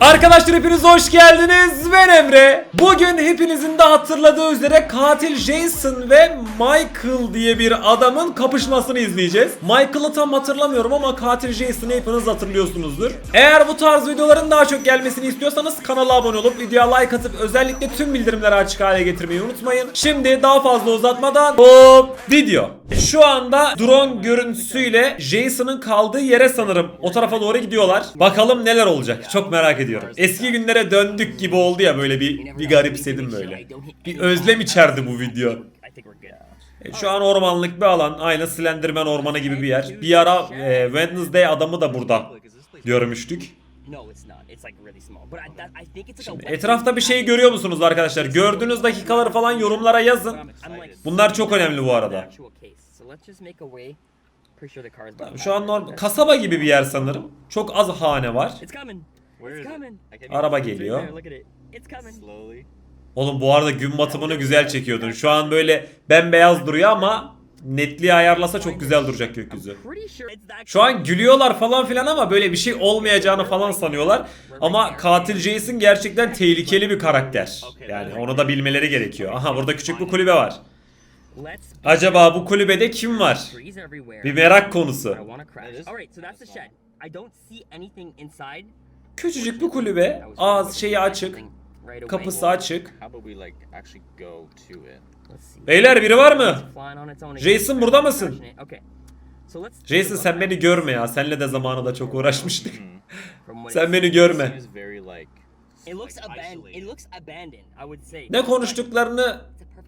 Arkadaşlar hepiniz hoş geldiniz. Ben Emre. Bugün hepinizin de hatırladığı üzere katil Jason ve Michael diye bir adamın kapışmasını izleyeceğiz. Michael'ı tam hatırlamıyorum ama katil Jason'ı hepiniz hatırlıyorsunuzdur. Eğer bu tarz videoların daha çok gelmesini istiyorsanız kanala abone olup videoya like atıp özellikle tüm bildirimleri açık hale getirmeyi unutmayın. Şimdi daha fazla uzatmadan hop video. Şu anda drone görüntüsüyle Jason'ın kaldığı yere sanırım o tarafa doğru gidiyorlar. Bakalım neler olacak. Çok merak ediyorum. Eski günlere döndük gibi oldu ya böyle bir bir garipsedim böyle. Bir özlem içerdi bu video. E, Şu an ormanlık bir alan. Aynı Slenderman ormanı gibi bir yer. Bir ara e, Wednesday adamı da burada görmüştük. Şimdi etrafta bir şey görüyor musunuz arkadaşlar? Gördüğünüz dakikaları falan yorumlara yazın. Bunlar çok önemli bu arada. Şu an normal kasaba gibi bir yer sanırım. Çok az hane var. Araba geliyor. Oğlum bu arada gün batımını güzel çekiyordun. Şu an böyle bembeyaz duruyor ama netliği ayarlasa çok güzel duracak gökyüzü. Şu an gülüyorlar falan filan ama böyle bir şey olmayacağını falan sanıyorlar. Ama katil Jason gerçekten tehlikeli bir karakter. Yani onu da bilmeleri gerekiyor. Aha burada küçük bir kulübe var. Acaba bu kulübede kim var? Bir merak konusu. Küçücük bir kulübe. Ağız şeyi açık. Kapısı açık. Beyler biri var mı? Jason burada mısın? Jason sen beni görme ya. Senle de zamanında çok uğraşmıştık. Sen beni görme. Ne konuştuklarını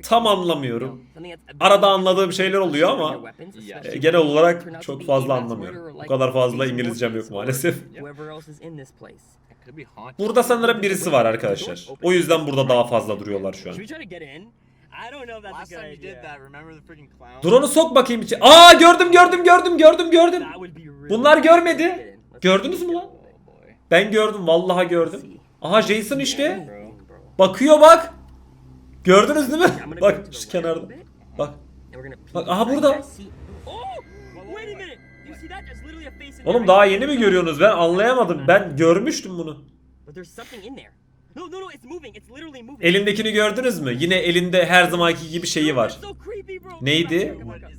tam anlamıyorum. Arada anladığım şeyler oluyor ama e, genel olarak çok fazla anlamıyorum. Bu kadar fazla İngilizcem yok maalesef. Burada sanırım birisi var arkadaşlar. O yüzden burada daha fazla duruyorlar şu an. I don't know if that's Last a good time you did idea. that, remember the freaking clown? Drone'u sok bakayım içi. Aa gördüm gördüm gördüm gördüm gördüm. That would be really Bunlar görmedi. Gördünüz mü lan? Ben gördüm vallahi gördüm. Aha Jason işte. Bakıyor bak. Gördünüz değil mi? Bak şu kenarda. Bak. Bak, aha burada. Oğlum daha yeni mi görüyorsunuz? Ben anlayamadım. Ben görmüştüm bunu. But there's something in there. No, no, no. It's moving. It's literally moving. Elindekini gördünüz mü? Yine elinde her zamanki gibi şeyi var. Neydi?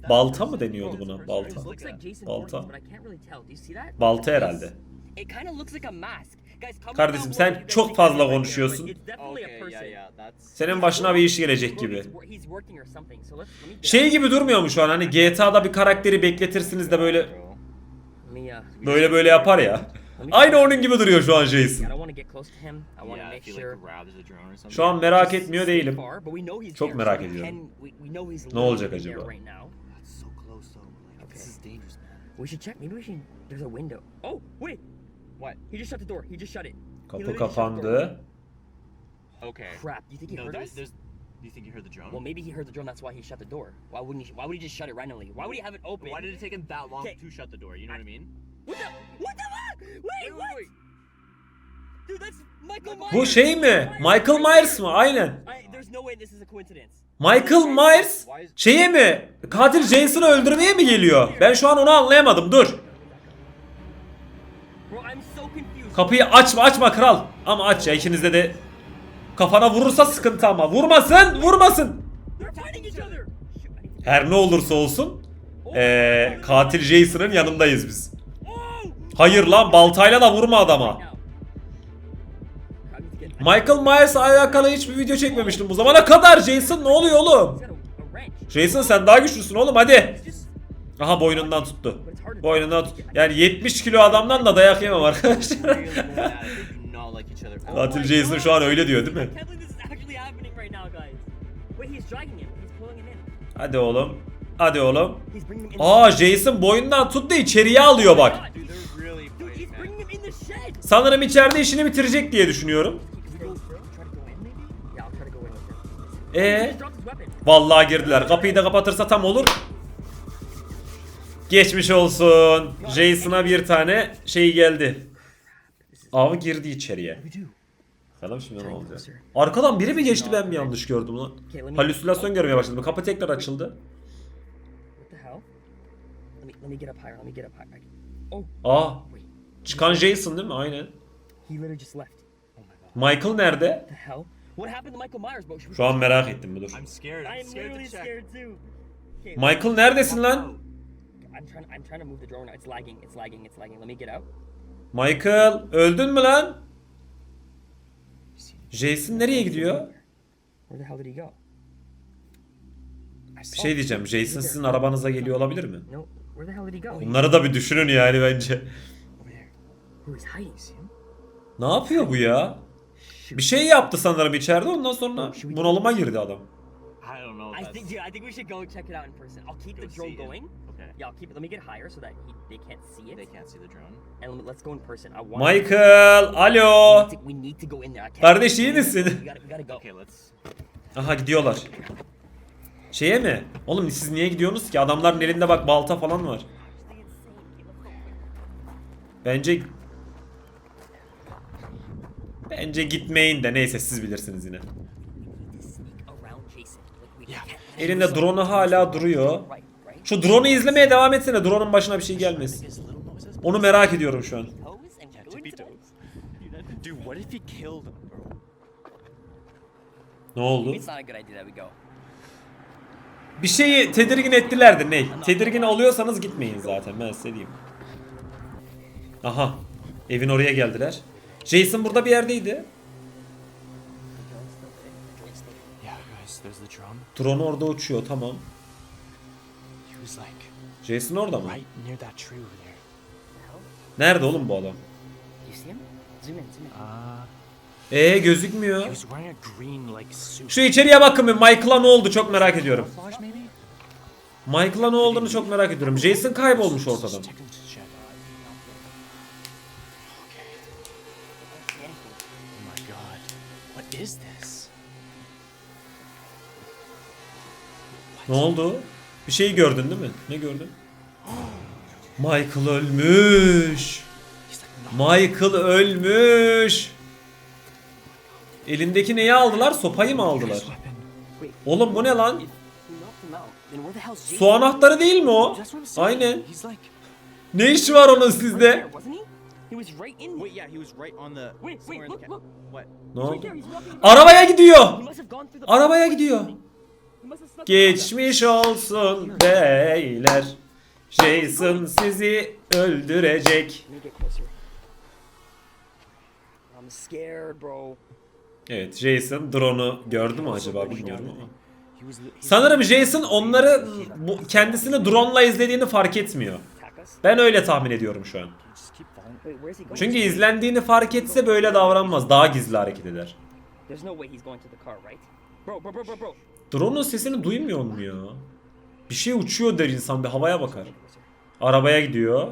Balta mı deniyordu buna? Balta. Balta. Balta herhalde. Kardeşim, sen çok fazla konuşuyorsun. Senin başına bir iş gelecek gibi. Şey gibi durmuyor mu şu an? Hani GTA'da bir karakteri bekletirsiniz de böyle uh, böyle böyle yapar ya. Aynı onun gibi duruyor şu an Jason. Don't want to get close to him. I want to Yeah, make if he sure. like grabs a drone or something. Şu an merak etmiyor değilim. far, but we know he's Çok there, merak so we ediyorum. can- we- we know he's Ne olacak there acaba? right now. That's so close though. Like this Okay. is dangerous, man. We should check. Maybe we should. There's a window. Oh wait, What? he just shut the door. He just shut it. He Kapı literally just shut the door. kapandı. Okay. Crap. Do you think he No, heard there's, us? there's. Do you think you heard the drone? Well, maybe he heard the drone. That's why he shut the door. Why wouldn't he? Why would he just shut it randomly? Why would he have it open? Why did it take him that long Okay. to shut the door? You know what I mean? What the? What the fuck? Wait, what? Bu şey mi? Michael Myers mı? Aynen. Michael Myers şeye mi? Katil Jason'ı öldürmeye mi geliyor? Ben şu an onu anlayamadım. Dur. Kapıyı açma açma kral. Ama aç ya ikinizde de kafana vurursa sıkıntı ama. Vurmasın vurmasın. Her ne olursa olsun eee, katil Jason'ın yanındayız biz. Hayır lan baltayla da vurma adama. Michael Myers'la alakalı hiçbir video çekmemiştim bu zamana kadar. Jason ne oluyor oğlum? Jason sen daha güçlüsün oğlum hadi. Aha boynundan tuttu. Boynundan tut. Yani 70 kilo adamdan da dayak yemem arkadaşlar. Oh Katil Jason şu an öyle diyor değil mi? Hadi oğlum. Hadi oğlum. Aa Jason boynundan tut da içeriye alıyor bak. Sanırım içeride işini bitirecek diye düşünüyorum. Weapon. Vallahi girdiler. Kapıyı da kapatırsa tam olur. Geçmiş olsun. Jason'a bir tane şey geldi. Av girdi içeriye. Bakalım şimdi ne olacak. Arkadan biri mi geçti ben mi yanlış gördüm lan? Halüsinasyon görmeye başladım. Kapı tekrar açıldı. Aa çıkan Jason değil mi? Aynen. Michael nerede? The hell? What happened to Michael Myers, bro? Should we- Şu an merak ettim dur. I'm scared. I I'm am scared literally to check. scared too. Okay, Michael neredesin lan? I'm trying. I'm trying to move the drone. now. It's lagging. It's lagging. It's lagging. Let me get out. Michael öldün mü lan? Jason nereye gidiyor? Where the hell did he go? Bir şey diyeceğim. Jason sizin arabanıza geliyor olabilir mi? Bunları da bir düşünün yani bence. Ne yapıyor bu ya? Bir şey yaptı sanırım içeride ondan sonra bunalıma girdi adam. I don't know. I That's... think, dude, I think we should go check it out in person. I'll keep Go the drone see it. going. Okay. Yeah, I'll keep it. Let me get higher so that he, they can't see it. They can't see the drone. And let- let's go in person. I want. Michael, alo. We need to, we need to go in there. I can't. Kardeş, iyi misin? We gotta, we gotta go. Okay, let's. Aha gidiyorlar. Şeye mi? Oğlum siz niye gidiyorsunuz ki? Adamların elinde bak balta falan var. Bence Bence gitmeyin de neyse siz bilirsiniz yine. Elinde drone'u hala duruyor. Şu drone'u izlemeye devam etsene. Drone'un başına bir şey gelmesin. Onu merak ediyorum şu an. Ne oldu? Bir şeyi tedirgin ettilerdir ne? Tedirgin oluyorsanız gitmeyin zaten ben size diyeyim. Aha. Evin oraya geldiler. Jason burada bir yerdeydi. Drone. Orada uçuyor tamam. Jason orada mı? Nerede oğlum bu adam? Uh, Ee gözükmüyor. Şu içeriye bakın bir Michael'a ne oldu çok merak ediyorum. Michael'a ne olduğunu çok merak ediyorum. Jason kaybolmuş ortadan. İs this? Ne oldu? Bir şey gördün değil mi? Ne gördün? Michael ölmüş. Michael ölmüş. Elindeki neyi aldılar? Sopayı mı aldılar? Oğlum bu ne lan? Su anahtarı değil mi o? Aynen. Ne işi var onun sizde? There, he? Was right in Wait, yeah, he was right on the. Wait, wait, look, look. What? Ne oldu? there. Arabaya gidiyor. Arabaya gidiyor. Geçmiş olsun beyler. Jason sizi öldürecek. Evet Jason drone'u gördü mü acaba bilmiyorum ama. Sanırım Jason onları bu, kendisini drone'la izlediğini fark etmiyor. Ben öyle tahmin ediyorum şu an. Just keep following. Wait, where's he going? Çünkü izlendiğini fark etse böyle davranmaz. Daha gizli hareket eder. There's no way he's going to the car, right? Bro, bro, bro, bro, bro. Drone'un sesini duymuyor mu ya? Bir şey uçuyor der insan bir havaya bakar. Arabaya gidiyor.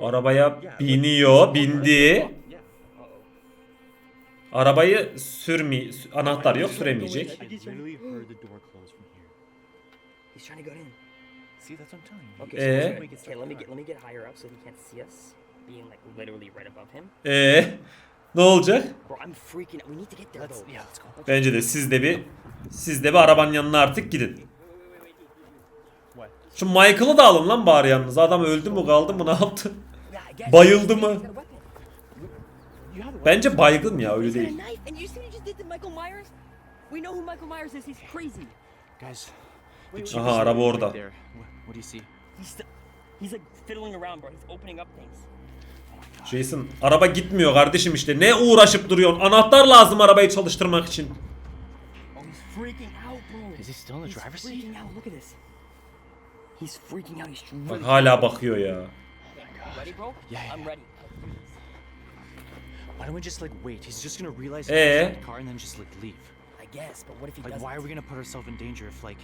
Arabaya biniyor, bindi. Arabayı sürmi anahtar yok süremeyecek. Him. Ee, ne olacak? Bence de siz de bir siz de bir arabanın yanına artık gidin. Şu Michael'ı da alın lan bari yalnız. Adam öldü mü kaldı mı ne yaptı? Bayıldı mı? got a weapon. You have the Bence baygın ya öyle değil. Aha, araba orada. Jason araba gitmiyor kardeşim işte. Ne uğraşıp duruyorsun? Anahtar lazım arabayı çalıştırmak için. Oh, Bak hala bakıyor ya. Ready, bro? Yeah, yeah, I'm yeah. ready. Why don't we just like wait? He's just gonna realize Eh? he's in the car and then just like leave. I guess, but what if he Like, doesn't? why are we gonna put ourselves in danger if like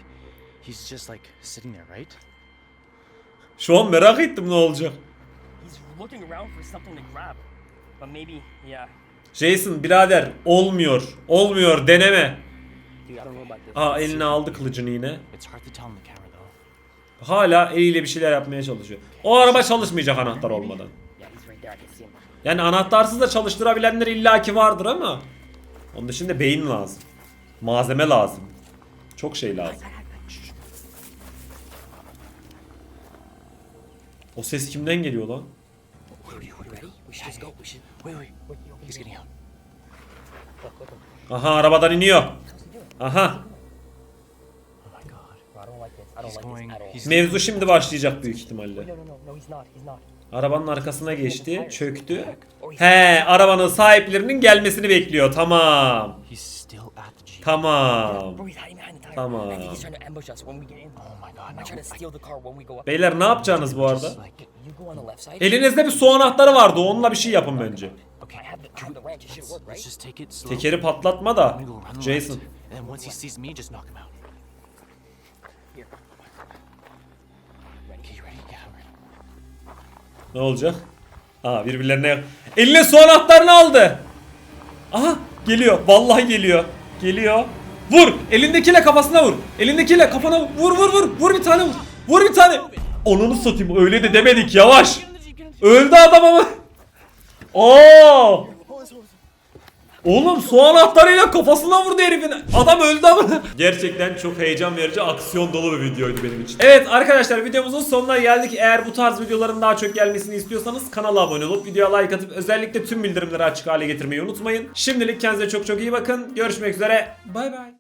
he's just like sitting there, right? Şu an merak ettim ne olacak. He's looking around for something to grab, but maybe, yeah. Jason birader olmuyor. Olmuyor deneme. Aa eline aldı kılıcını yine. It's hard to tell in the camera though. Hala eliyle bir şeyler yapmaya çalışıyor. O araba çalışmayacak anahtar olmadan. Yani anahtarsız da çalıştırabilenler illaki vardır ama onun dışında beyin lazım. Malzeme lazım. Çok şey lazım. O ses kimden geliyor lan? Aha arabadan iniyor. Aha. Mevzu şimdi başlayacak büyük ihtimalle. Arabanın arkasına geçti, çöktü. He, arabanın sahiplerinin gelmesini bekliyor. Tamam. Tamam. Tamam. Oh. Beyler ne yapacaksınız bu arada? Elinizde bir su anahtarı vardı. Onunla bir şey yapın bence. Okay, I have the, Ne olacak? Aa birbirlerine... Eline su anahtarını aldı. Aha geliyor. Vallahi geliyor. Geliyor. Vur. Elindekiyle kafasına vur. Elindekiyle kafana vur. Vur vur vur. Vur bir tane vur. Vur bir tane. Onunu satayım. Öyle de demedik. Yavaş. Öldü adam ama. Oo. Oğlum su anahtarıyla kafasına vurdu herifin. Adam öldü ama. Gerçekten çok heyecan verici, aksiyon dolu bir videoydu benim için. Evet arkadaşlar videomuzun sonuna geldik. Eğer bu tarz videoların daha çok gelmesini istiyorsanız kanala abone olup videoya like atıp özellikle tüm bildirimleri açık hale getirmeyi unutmayın. Şimdilik kendinize çok çok iyi bakın. Görüşmek üzere. Bay bay.